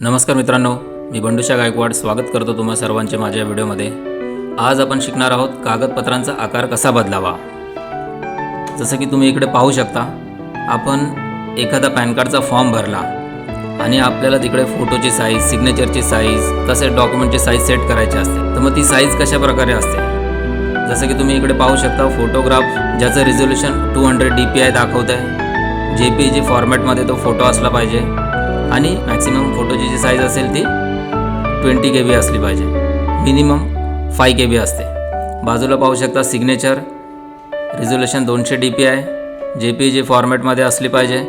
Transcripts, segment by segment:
नमस्कार मित्रांनो मी बंडुशा गायकवाड स्वागत करतो तुम्हा सर्वांचे माझ्या व्हिडिओमध्ये. आज आपण शिकणार आहोत कागदपत्रांचा आकार कसा बदलावा? जसं की तुम्ही इकडे पाहू शकता आपण एखादा पॅन कार्डचा फॉर्म भरला आणि आपल्याला तिकडे फोटोची साईज सिग्नेचरची साईज तसे डॉक्युमेंटची साईज सेट करायची असते तर मग ती साईज कशा प्रकारे असते? जसं की तुम्ही इकडे पाहू शकता फोटोग्राफ ज्याचं resolution two hundred D P I दाखवत आहे जे पी जी फॉर्मॅटमध्ये तो फोटो असला पाहिजे. आणि मॅक्सिमम फोटोची जी साईज असेल ती ट्वेंटी के बी असली पाहिजे. मिनिमम फाय के बी असते. बाजूला पाहू शकता सिग्नेचर रिझोल्युशन दोनशे D P I J P G फॉर्मॅटमध्ये असली पाहिजे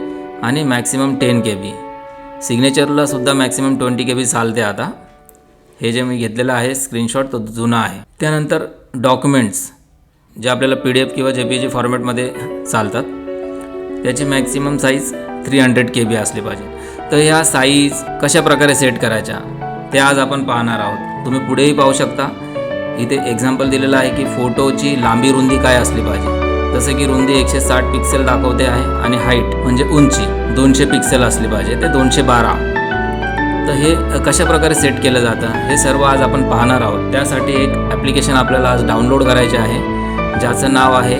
आणि मॅक्सिमम टेन के बी सिग्नेचरला सुद्धा मॅक्सिमम ट्वेंटी के बी चालते आता. हे जे मी घेतलेलं आहे स्क्रीनशॉट तो जुना आहे. त्यानंतर डॉक्युमेंट्स जे आपल्याला पी डी एफ किंवा जे पी जी फॉर्मॅटमध्ये चालतात त्याची maximum size three hundred K B असली पाहिजे. तर ह्या साईज कशा प्रकारे सेट करायच्या ते आज आपण पाहणार आहोत. तुम्ही पुढेही पाहू शकता. इथे एक्झाम्पल दिलेलं आहे की फोटोची लांबी रुंदी काय असली पाहिजे. जसं की रुंदी एकशे साठ पिक्सेल दाखवते आहे आणि हाईट म्हणजे उंची दोनशे पिक्सेल असली पाहिजे ते दोनशे बारा. तर हे कशा प्रकारे सेट केलं जातं हे सर्व आज आपण पाहणार आहोत. त्यासाठी एक ॲप्लिकेशन आपल्याला आज डाउनलोड करायचे आहे ज्याचं नाव आहे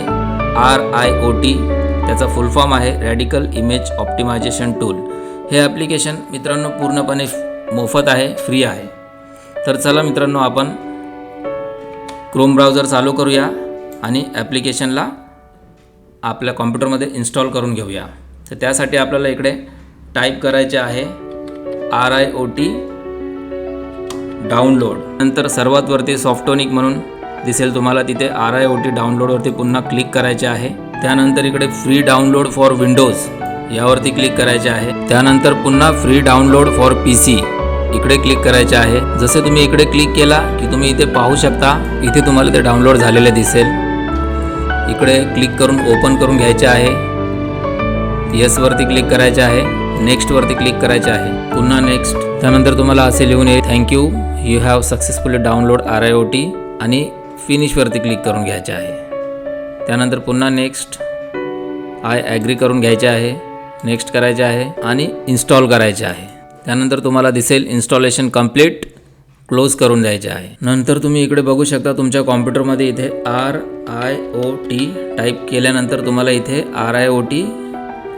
आर आय ओ टी त्याचा फुल फॉर्म आहे रॅडिकल इमेज ऑप्टिमायझेशन टूल हे ॲप्लिकेशन मित्रांनो पूर्णपणे मोफत आहे फ्री आहे. तर चला मित्रांनो आपण क्रोम ब्राउझर चालू करूया आणि ॲप्लिकेशनला आपल्या कॉम्प्युटरमध्ये इन्स्टॉल करून घेऊया. तर त्यासाठी आपल्याला इकडे टाईप करायचे आहे R I O T download नंतर सर्वात वरती सॉफ्टोनिक म्हणून दिसेल तुम्हाला तिथे आर आय ओ टी डाउनलोडवरती पुन्हा क्लिक करायचे आहे. त्यानंतर इकडे फ्री डाउनलोड फॉर विंडोज यावरती क्लिक करायचे आहे. त्यानंतर पुन्हा free download for P C इकडे क्लिक करायचे आहे. जसे तुम्ही इकडे क्लिक केला की तुम्ही इथे पाहू शकता इथे तुम्हाला ते डाउनलोड झालेले दिसेल. इकडे क्लिक करून ओपन करून घ्यायचे आहे. येसवरती क्लिक करायचे आहे. नेक्स्टवरती क्लिक करायचे आहे. पुन्हा नेक्स्ट त्यानंतर तुम्हाला असे लिहून येईल thank you you have successfully download R I O T आणि फिनिशवरती क्लिक करून घ्यायचे आहे. त्यानंतर पुन्हा नेक्स्ट आय ॲग्री करून घ्यायचे आहे. नेक्स्ट करायचे आहे आणि इन्स्टॉल करायचे आहे. त्यानंतर तुम्हाला दिसेल इन्स्टॉलेशन कंप्लीट क्लोज करून द्यायचे आहे. नंतर तुम्ही इकडे बघू शकता तुमच्या कॉम्प्युटरमध्ये इथे R I O T type केल्यानंतर तुम्हाला इथे आर आय ओ टी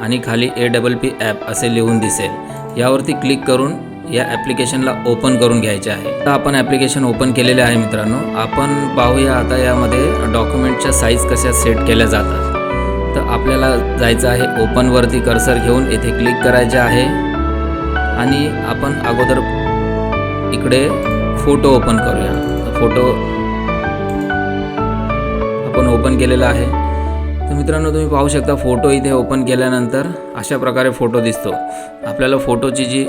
आणि खाली ए डबल पी ॲप असे लिहून दिसेल. यावरती क्लिक करून या ॲप्लिकेशनला ओपन करून घ्यायचे आहे. आता आपण ॲप्लिकेशन ओपन केलेले आहे मित्रांनो. आपण पाहूया आता यामध्ये डॉक्युमेंटच्या साईज कशा सेट केल्या जातात. तर आपल्याला जायचं आहे ओपनवरती कर्सर घेऊन. येथे क्लिक करायचे आहे. आणि आपण अगोदर इकडे फोटो ओपन करूया. फोटो आपण ओपन केलेला आहे. तर मित्रांनो तुम्ही पाहू शकता फोटो इथे ओपन केल्यानंतर अशा प्रकारे फोटो दिसतो. आपल्याला फोटोची जी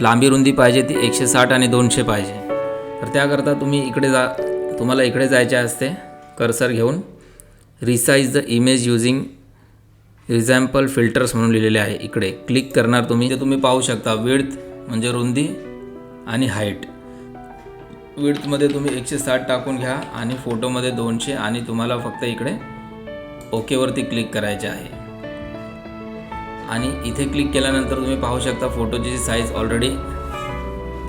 लांबी रुंदी पाहिजे ती एकशे साठ आणि दोनशे पाहिजे. तर त्याकरता तुम्ही इकडे जा तुम्हाला इकडे जायचे असते कर्सर घेऊन. Resize the image using resample filters म्हणून लिहिलेले आहे. इकडे क्लिक करणार तुम्ही. ते तुम्ही पाहू शकता विड्थ म्हणजे रुंदी आणि हाईट विड्थमध्ये तुम्ही एकशे साठ टाकून घ्या आणि फोटोमध्ये दोनशे आणि तुम्हाला फक्त इकडे ओकेवरती क्लिक करायचे आहे. आणि इथे क्लिक केल्यानंतर तुम्ही पाहू शकता फोटोची साईज ऑलरेडी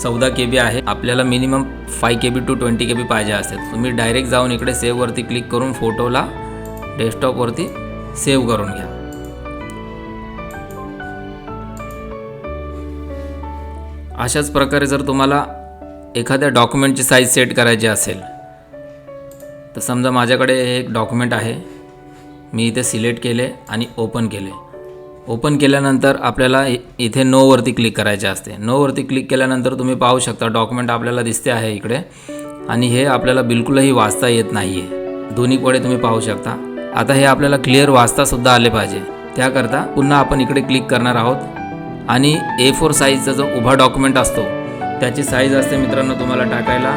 चौदा के बी आहे. आपल्याला minimum five K B two twenty K B पाहिजे असते. तुम्ही डायरेक्ट जाऊन इकडे सेव्हवरती क्लिक करून फोटोला डेस्कटॉपवरती सेव्ह करून घ्या. अशाच प्रकारे जर तुम्हाला एखाद्या डॉक्युमेंटची साईज सेट करायची असेल तर समजा माझ्याकडे हे एक डॉक्युमेंट आहे. मी इथे सिलेक्ट केले आणि ओपन केले. ओपन केल्यानंतर आपल्याला इथे नोवरती क्लिक करायचे असते. नोवरती क्लिक केल्यानंतर तुम्ही पाहू शकता डॉक्युमेंट आपल्याला दिसते आहे इकडे. आणि हे आपल्याला बिलकुलही वाचता येत नाही आहे दोन्ही पुढे तुम्ही पाहू शकता. आता हे आपल्याला क्लिअर वाचतासुद्धा आले पाहिजे. त्याकरता पुन्हा आपण इकडे क्लिक करणार आहोत. आणि ए फोर साईजचा जो उभा डॉक्युमेंट असतो त्याची साईज असते मित्रांनो तुम्हाला टाकायला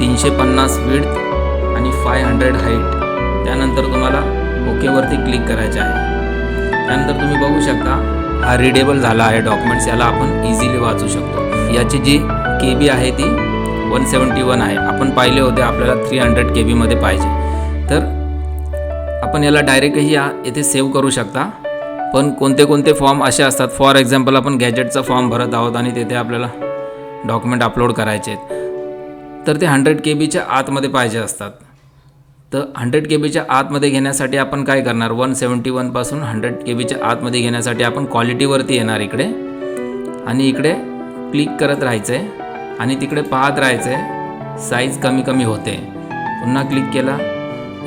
तीनशे पन्नास विड्थ आणि फाय हंड्रेड हाईट त्यानंतर तुम्हाला ओकेवरती क्लिक करायचे आहे. त्यानंतर तुम्ही बघू शकता हा रिडेबल झाला आहे डॉक्युमेंट्स याला आपण इझिली वाचू शकतो. याची जी के बी आहे ती वन सेवन्टी वन आहे. आपण पाहिले होते आपल्याला थ्री हंड्रेड के बीमध्ये पाहिजे. तर आपण याला डायरेक्टही या येथे सेव्ह करू शकता. पण कोणते कोणते फॉर्म असे असतात फॉर एक्झाम्पल आपण गॅजेटचा फॉर्म भरत आहोत आणि तेथे आपल्याला डॉक्युमेंट अपलोड करायचे आहेत तर ते हंड्रेड के बीच्या आतमध्ये पाहिजे असतात. तर हंड्रेड के बीच्या आतमध्ये घेण्यासाठी आपण काय करणार? वन सेवन्टी वनपासून हंड्रेड के बीच्या आतमध्ये घेण्यासाठी आपण क्वालिटीवरती येणार इकडे. आणि इकडे क्लिक करत राहायचं आहे आणि तिकडे पाहत राहायचं आहे साईज कमी कमी होते. पुन्हा क्लिक केला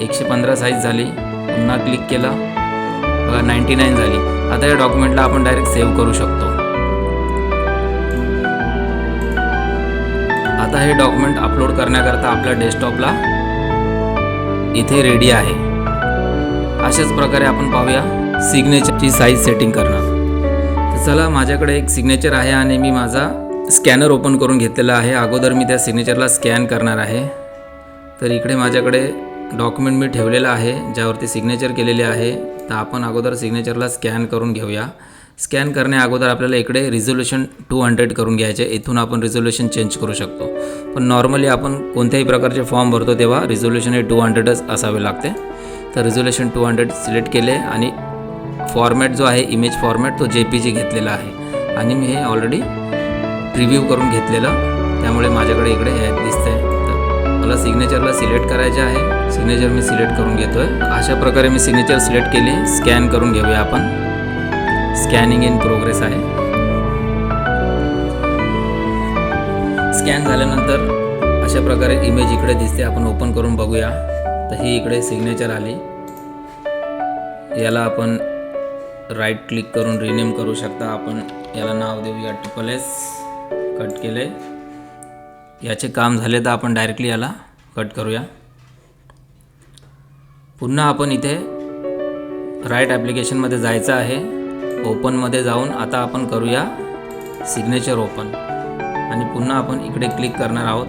एकशे पंधरा साईज झाली. पुन्हा क्लिक केला बघा नाईंटी नाईन झाली. आता या डॉक्युमेंटला आपण डायरेक्ट सेव्ह करू शकतो. आता हे डॉक्युमेंट अपलोड करण्याकरता आपल्या डेस्कटॉपला इथे रेडी आहे. अशाच प्रकारे आपण पाहूया सिग्नेचरची साईज सेटिंग करणं तर चला माझ्याकडे एक सिग्नेचर आहे आणि मी माझा स्कॅनर ओपन करून घेतलेला आहे. अगोदर मी त्या सिग्नेचरला स्कॅन करणार आहे. तर इकडे माझ्याकडे डॉक्युमेंट मी ठेवलेलं आहे ज्यावरती सिग्नेचर केलेले आहे तर आपण अगोदर सिग्नेचरला स्कॅन करून घेऊया. स्कॅन करण्या अगोदर आपल्याला इकडे रिझोल्युशन टू हंड्रेड करून घ्यायचे इथून आपण रिझोल्युशन चेंज करू शकतो. पण नॉर्मली आपण कोणत्याही प्रकारचे फॉर्म भरतो तेव्हा रिझोल्युशन हे टू हंड्रेडच असावे लागते. तर रिझोल्युशन टू हंड्रेड सिलेक्ट केले आणि फॉर्मॅट जो आहे इमेज फॉर्मॅट तो जे पी जी घेतलेला आहे. आणि मी हे ऑलरेडी प्रिव्ह्यू करून घेतलेलं. त्यामुळे माझ्याकडे इकडे हे मला सिग्नेचरला सिलेक्ट करायचे आहे. सिग्नेचर मी सिलेक्ट करून घेतोय. अशा प्रकारे मी सिग्नेचर सिलेक्ट केली. स्कॅन करून घेऊया आपण. स्कॅनिंग इन प्रोग्रेस आहे. स्कॅन झाल्यानंतर अशा प्रकारे इमेज इकडे दिसते. आपण ओपन करून बघूया. तर ही इकडे सिग्नेचर आली. याला आपण राईट क्लिक करून रिनेम करू शकता. आपण याला नाव देऊया ट्रिपल एस कट केले याचे काम झाले तर आपण डायरेक्टली याला कट करूया. पुन्हा आपण इथे राईट ॲप्लिकेशनमध्ये जायचं आहे. ओपनमध्ये जाऊन आता आपण करूया सिग्नेचर ओपन आणि पुन्हा आपण इकडे क्लिक करणार आहोत.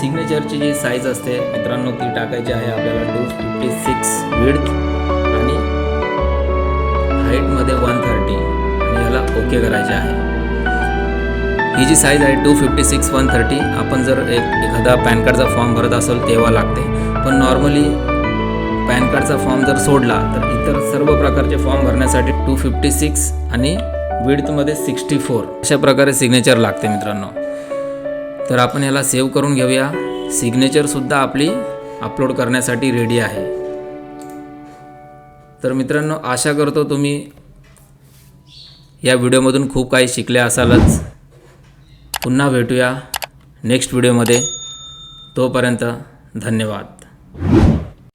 सिग्नेचरची जी साईज असते मित्रांनो ती टाकायची आहे आपल्याला टू फिफ्टी सिक्स विड्थ आणि हाईटमध्ये वन थर्टी आणि याला ओके करायचे आहे. ही जी साईज आहे two fifty six one thirty आपण जर एक एखादा पॅन कार्डचा फॉर्म भरत असेल तेव्हा लागते. पण नॉर्मली पॅन कार्डचा फॉर्म जर सोडला तर इतर सर्व प्रकारचे फॉर्म भरण्यासाठी टू फिफ्टी सिक्स आणि विड्थमध्ये सिक्स्टी फोर अशा प्रकारे सिग्नेचर लागते मित्रांनो. तर आपण याला सेव्ह करून घेऊया. सिग्नेचरसुद्धा आपली अपलोड करण्यासाठी रेडी आहे. तर मित्रांनो आशा करतो तुम्ही या व्हिडिओमधून खूप काही शिकले असालच. पुन्हा भेटूया नेक्स्ट व्हिडिओमध्ये तोपर्यंत धन्यवाद.